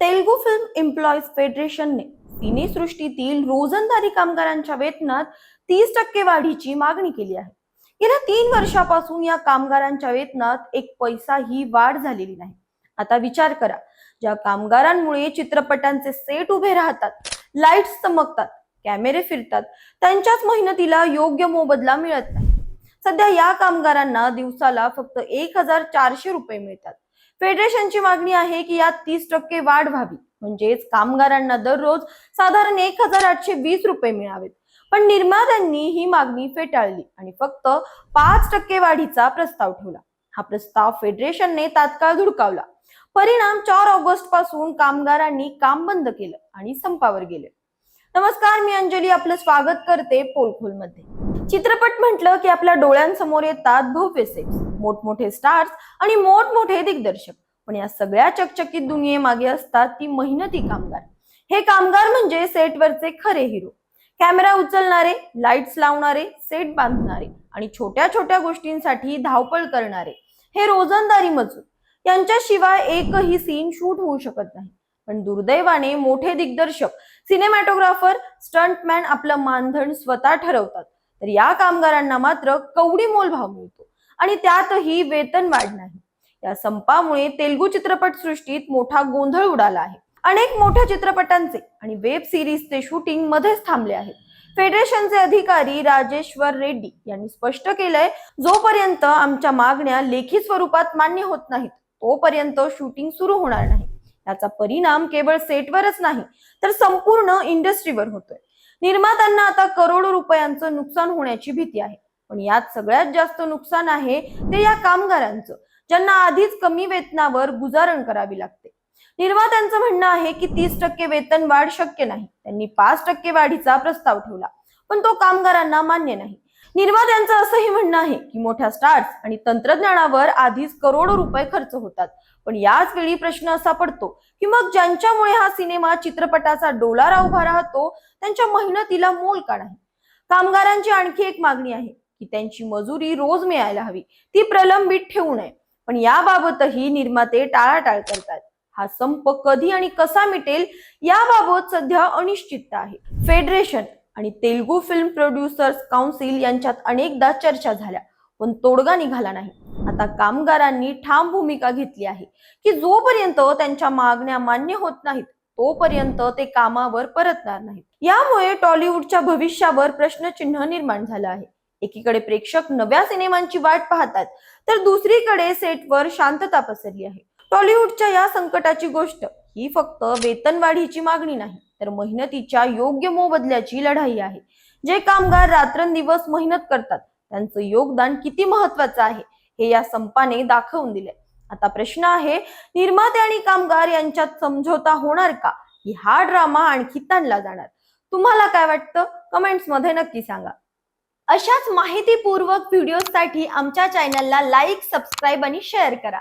Telugu film employees फेडरेशनने सिनेसृष्टीतील रोजंदारी कामगारांच्या वेतनात तीस टक्के वाढीची मागणी केली आहे. गेल्या तीन वर्षापासून या कामगारांच्या वेतनात एक पैसाही वाढ झालेली नाही. आता विचार करा ज्या कामगारांमुळे चित्रपटांचे सेट उभे राहतात लाईट्स चमकतात कॅमेरे फिरतात त्यांच्याच मेहनतीला योग्य मोबदला मिळत नाही. सध्या या कामगारांना दिवसाला फक्त एक हजार चारशे रुपये मिळतात. फेडरेशनची मागणी आहे की यात तीस टक्के वाढ व्हावी. म्हणजेच कामगारांना दररोज साधारण एक हजार आठशे वीस रुपये मिळावेत. पण निर्मात्यांनी ही मागणी फेटाळली आणि फक्त पाच टक्के वाढीचा प्रस्ताव ठेवला. हा प्रस्ताव फेडरेशनने तात्काळ धुडकावला. परिणाम चार ऑगस्टपासून कामगारांनी काम बंद केलं आणि संपावर गेले. नमस्कार मी अंजली. आपलं स्वागत करते पोलखोलमध्ये. मध्ये चित्रपट म्हटलं की आपल्या डोळ्यांसमोर येतात भव्य सेट्स मोठमोठे स्टार्स आणि मोठमोठे दिग्दर्शक. पण या सगळ्या चकचकीत दुनियेमागे असतात ती मेहनती कामगार. हे कामगार म्हणजे सेटवरचे खरे हिरो. कॅमेरा उचलणारे लाईट्स लावणारे सेट बांधणारे आणि छोट्या छोट्या गोष्टींसाठी धावपळ करणारे हे रोजंदारी मजूर. यांच्याशिवाय एकही सीन शूट होऊ शकत नाही. पण दुर्दैवाने मोठे दिग्दर्शक सिनेमॅटोग्राफर स्टंटमॅन आपलं मानधन स्वतः ठरवतात. तर या कामगारांना मात्र कवडी मोलभाव मिळतो. आणि त्यातही वेतन वाढ नाही. या संपामुळे तेलगू चित्रपट सृष्टीत मोठा गोंधळ उडाला आहे. अनेक मोठ्या चित्रपटांचे आणि वेब सिरीजचे शूटिंग मध्येच थांबले आहे. फेडरेशनचे अधिकारी राजेश्वर रेड्डी यांनी स्पष्ट केलंय जोपर्यंत आमच्या मागण्या लेखी स्वरूपात मान्य होत नाहीत तोपर्यंत शूटिंग सुरू होणार नाही. याचा परिणाम केवळ सेटवरच नाही तर संपूर्ण इंडस्ट्रीवर होतोय. निर्मात्यांना आता करोडो रुपयांचं नुकसान होण्याची भीती आहे. पण यात सगळ्यात जास्त नुकसान आहे ते या कामगारांचं ज्यांना आधीच कमी वेतनावर गुजारण करावी लागते. निर्मात्यांचं म्हणणं आहे की तीस टक्के वेतन वाढ शक्य नाही. त्यांनी पाच टक्के वाढीचा प्रस्ताव ठेवला. पण तो कामगारांना मान्य नाही. निर्मात्यांचं असंही म्हणणं आहे की मोठ्या स्टार्स आणि तंत्रज्ञानावर आधीच करोडो रुपये खर्च होतात. पण याच वेळी प्रश्न असा पडतो की मग ज्यांच्यामुळे हा सिनेमा चित्रपटाचा डोलारा उभा राहतो त्यांच्या मेहनतीला मोल का नाही? कामगारांची आणखी एक मागणी आहे की त्यांची मजुरी रोज मिळायला हवी ती प्रलंबित ठेवू नये. पण याबाबतही निर्माते टाळाटाळ करतात. हा संप कधी आणि कसा मिटेल याबाबत सध्या अनिश्चितता आहे. फेडरेशन आणि तेलुगू फिल्म प्रोड्युसर्स काउन्सिल यांच्यात अनेकदा चर्चा झाल्या. पण तोडगा निघाला नाही. आता कामगारांनी ठाम भूमिका घेतली आहे की जोपर्यंत त्यांच्या मागण्या मान्य होत नाहीत तोपर्यंत ते कामावर परतणार नाहीत. यामुळे टॉलिवूडच्या भविष्यावर प्रश्नचिन्ह निर्माण झालं आहे. एकीकडे प्रेक्षक नव्या सिनेमांची वाट पाहतात तर दुसरीकडे सेटवर शांतता पसरली आहे. टॉलिवूडच्या या संकटाची गोष्ट ही फक्त वेतनवाढीची मागणी नाही. तर मेहनतीच्या योग्य मोबदल्याची लढाई आहे. जे कामगार रात्रंदिवस मेहनत करतात त्यांचं योगदान किती महत्वाचं आहे हे या संपाने दाखवून दिले आता प्रश्न आहे निर्माते आणि कामगार यांच्यात समझोता होणार का? की हा ड्रामा आणखी ताणला जाणार? तुम्हाला काय वाटतं? कमेंट्समध्ये नक्की सांगा. अशाच माहितीपूर्वक व्हिडिओसाठी आमच्या चॅनलला लाईक सबस्क्राईब आणि शेअर करा.